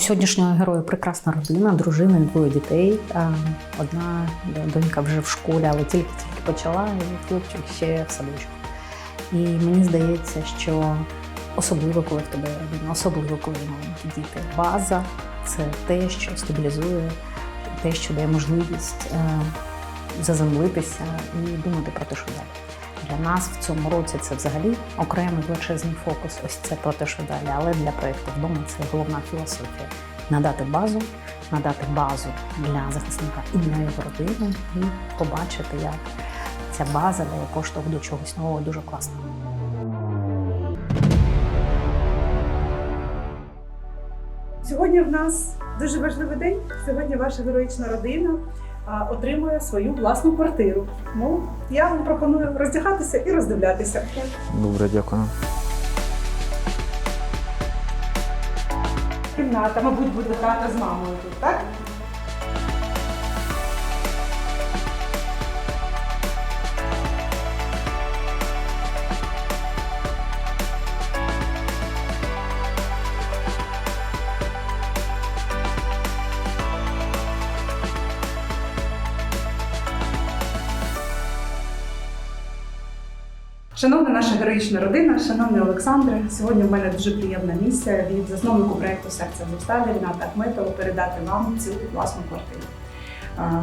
Сьогоднішнього героя прекрасна родина, дружина, двоє дітей. Одна донька вже в школі, але тільки-тільки почала, і хлопчик ще в садочку. І мені здається, що особливо, коли в тебе родина, особливо, коли маленькі діти. База це те, що стабілізує, те, що дає можливість е, заземлитися і думати про те, що далі. Для нас в цьому році це взагалі окремий величезний фокус. Ось це про те, що далі. Але для проєкту вдома це головна філософія надати базу, надати базу для захисника і для його родини, і побачити, як ця база дає поштовх до чогось нового, дуже класно. Сьогодні в нас дуже важливий день. Сьогодні ваша героїчна родина отримує свою власну квартиру. Ну, я вам пропоную роздягатися і роздивлятися. Добре, дякую. Кімната, мабуть, буде грати з мамою тут, так? Шановна наша героїчна родина, шановний Олександре, сьогодні в мене дуже приємна місія від засновнику проєкту Серце Зосталі Ріната Ахметова передати вам цю власну квартиру.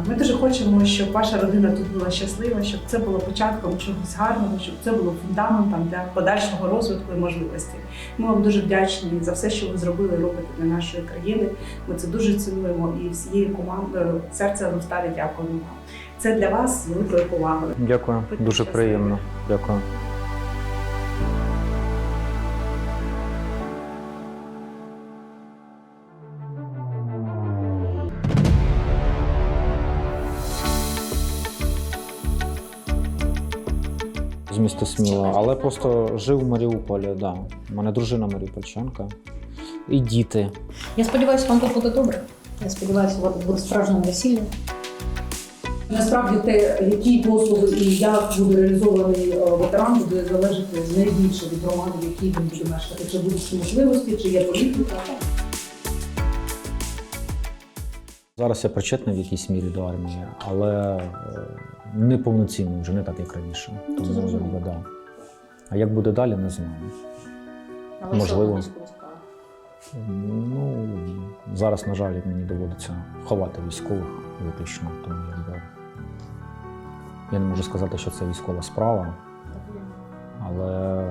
Ми дуже хочемо, щоб ваша родина тут була щаслива, щоб це було початком чогось гарного, щоб це було фундаментом для подальшого розвитку і можливостей. Ми вам дуже вдячні за все, що ви зробили робите для нашої країни. Ми це дуже цінуємо і всією командою серце Азовсталі дякуємо вам. Це для вас з великою повагою. Дякую. Будьте Дуже щасливі. приємно. Дякую. З міста Сміла, але просто жив в Маріуполі, да. У мене дружина Маріупольчанка. І діти. Я сподіваюся, вам тут буде добре. Я сподіваюся, у вас буде справжнє весілля. Насправді те, які послуги і як буде реалізований е, ветеран, буде залежати найбільше від громади, в якій він буде мешкати. Чи будуть можливості, чи є політика. Зараз я причетний в якійсь мірі до армії, але е, не повноцінно, вже не так, як раніше. Ну, Тому зрозуміло. якби, да. А як буде далі, не знаю. Але Можливо. Ну, зараз, на жаль, мені доводиться ховати військових виключно, тому якби. Я не можу сказати, що це військова справа, але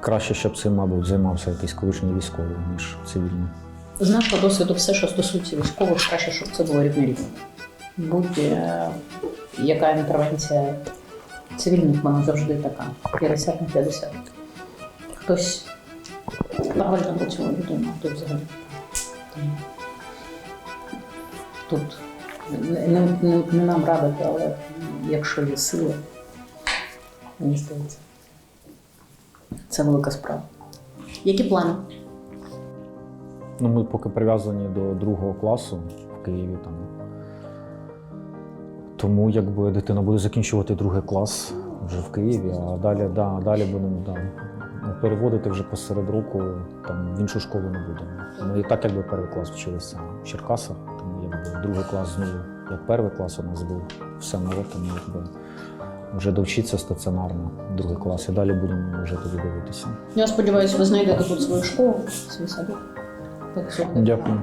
краще, щоб цим, мабуть, займався якийсь колишній військовий, ніж цивільний. З нашого досвіду, все, що стосується військових, краще, щоб це було рівнорівно. Будь-яка інтервенція цивільних вона завжди така 50 на 50. Хтось нормально працює людина, а тут взагалі. Тут не, не, не, нам радити, але якщо є сили, мені здається, це велика справа. Які плани? Ну, ми поки прив'язані до другого класу в Києві там. Тому якби дитина буде закінчувати другий клас вже в Києві, а далі, да, далі будемо да, переводити вже посеред року, там в іншу школу не будемо. Ми і так якби перший клас вчилися в Черкасах, тому якби другий клас знову, як перший клас у нас був, все нове, тому якби вже довчитися стаціонарно, другий клас, і далі будемо вже тоді дивитися. Я сподіваюся, ви знайдете тут свою школу, свій садок. Так, що Дякую.